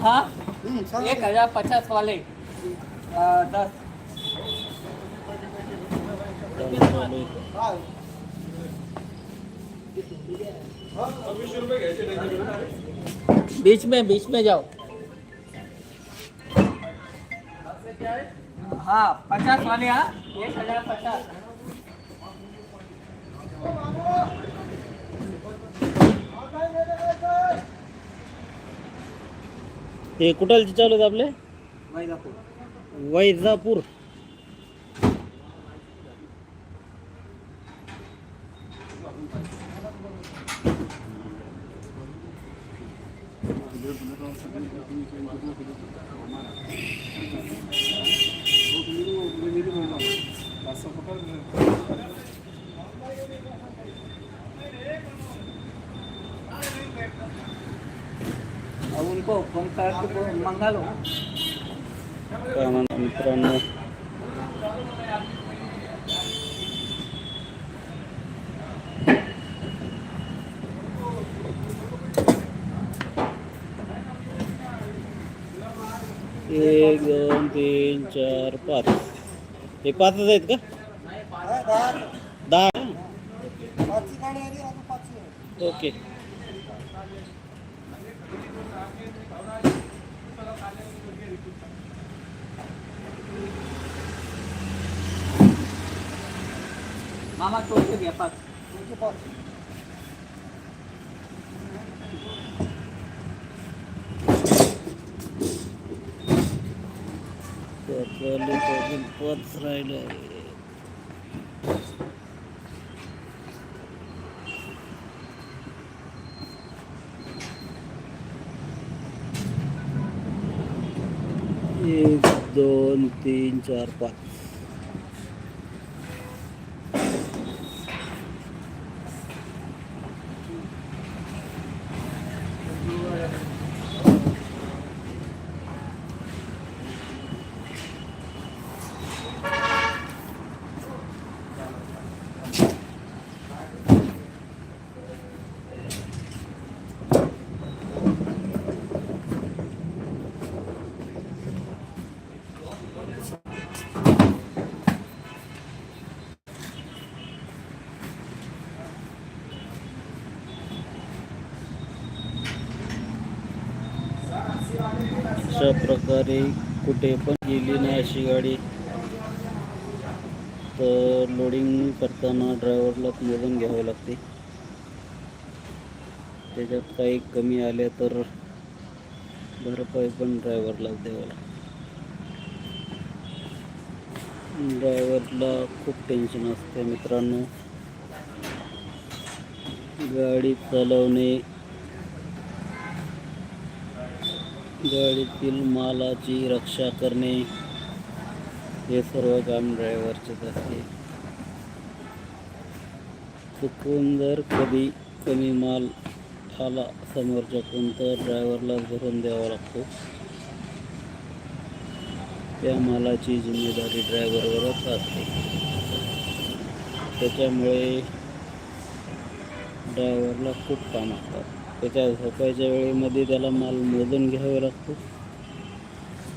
हाँ? एक हज़ार पचास वाले। दस। बीच में बीच में जाओ। हाँ पचास वाले हाँ। एक हज़ार पचास। हे कुठालचे चालू आहेत आपले? वैजापूर. उनको फोन करके मंगा लो मित्रांनो? एक दोन तीन चार पाच. हे पाचच आहेत का? दहा. ओके. मामा तोड़के घ्या पाच. चालू अजून पाच राहिलं एक दोन तीन चार पाच. अशा प्रकारे कुठे पण गेली नाही अशी गाडी. तर लोडिंग करताना ड्रायव्हरला मोजून घ्यावे लागते. त्याच्यात काही कमी आले तर भरपाई पण ड्रायव्हरलाच द्यावं लागते. ड्रायव्हरला खूप टेन्शन असते मित्रांनो. गाडी चालवणे गाडीतील मालाची रक्षा करणे हे सर्व काम ड्रायव्हरचेच असते. चुकून जर कधी कमी माल आला समोरच्या तर ड्रायव्हरला भरून द्यावा लागतो. त्या मालाची जिम्मेदारी ड्रायव्हरवरच असते. त्याच्यामुळे ड्रायव्हरला खूप काम असतात. त्याच्या झोपायच्या वेळेमध्ये त्याला माल मोजून घ्यावा लागतो.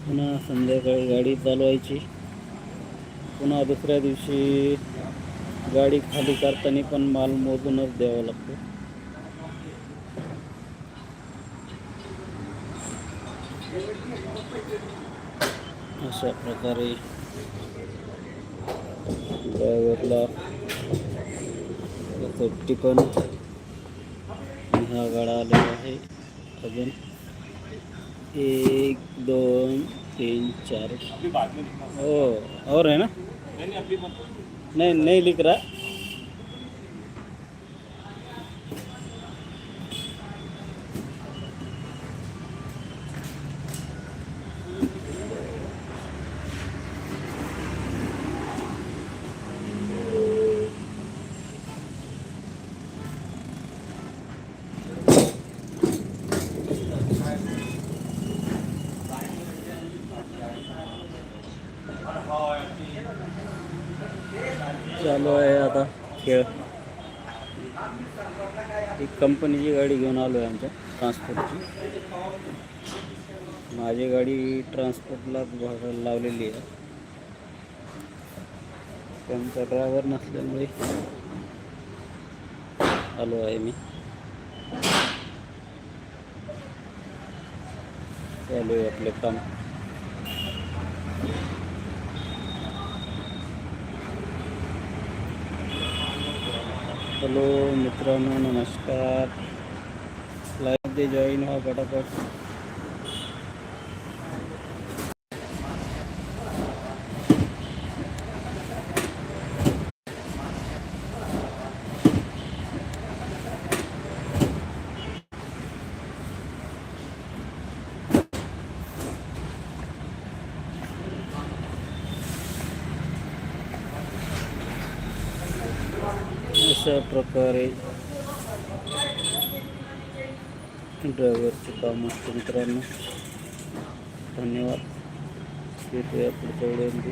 पुन्हा संध्याकाळी गाडी चालवायची. पुन्हा दुसऱ्या दिवशी गाडी खाली करताना पण माल मोजूनच द्यावा लागतो. अशा प्रकारे ड्रायव्हरला सेफ्टी पण हा गाडा आलेला आहे. अजून एक दोन तीन चार. हो और है ना? नहीं नहीं लिख रहा. चालू आहे आता खेळ. ही कंपनीची गाडी घेऊन आलो आहे आमच्या ट्रान्सपोर्टची. माझी गाडी ट्रान्सपोर्टला लावलेली आहे. त्यांचा ड्रायव्हर नसल्यामुळे आलो आहे मी. चालू आहे आपले काम. હલો મિત્રોનો નમસ્કાર. લાઈવ દે જોઈન હો ફટાફટ. अशा प्रकारे ड्रायव्हरचे काम असते मित्रांनो. धन्यवाद. भेटूया पुढच्या वेळेमध्ये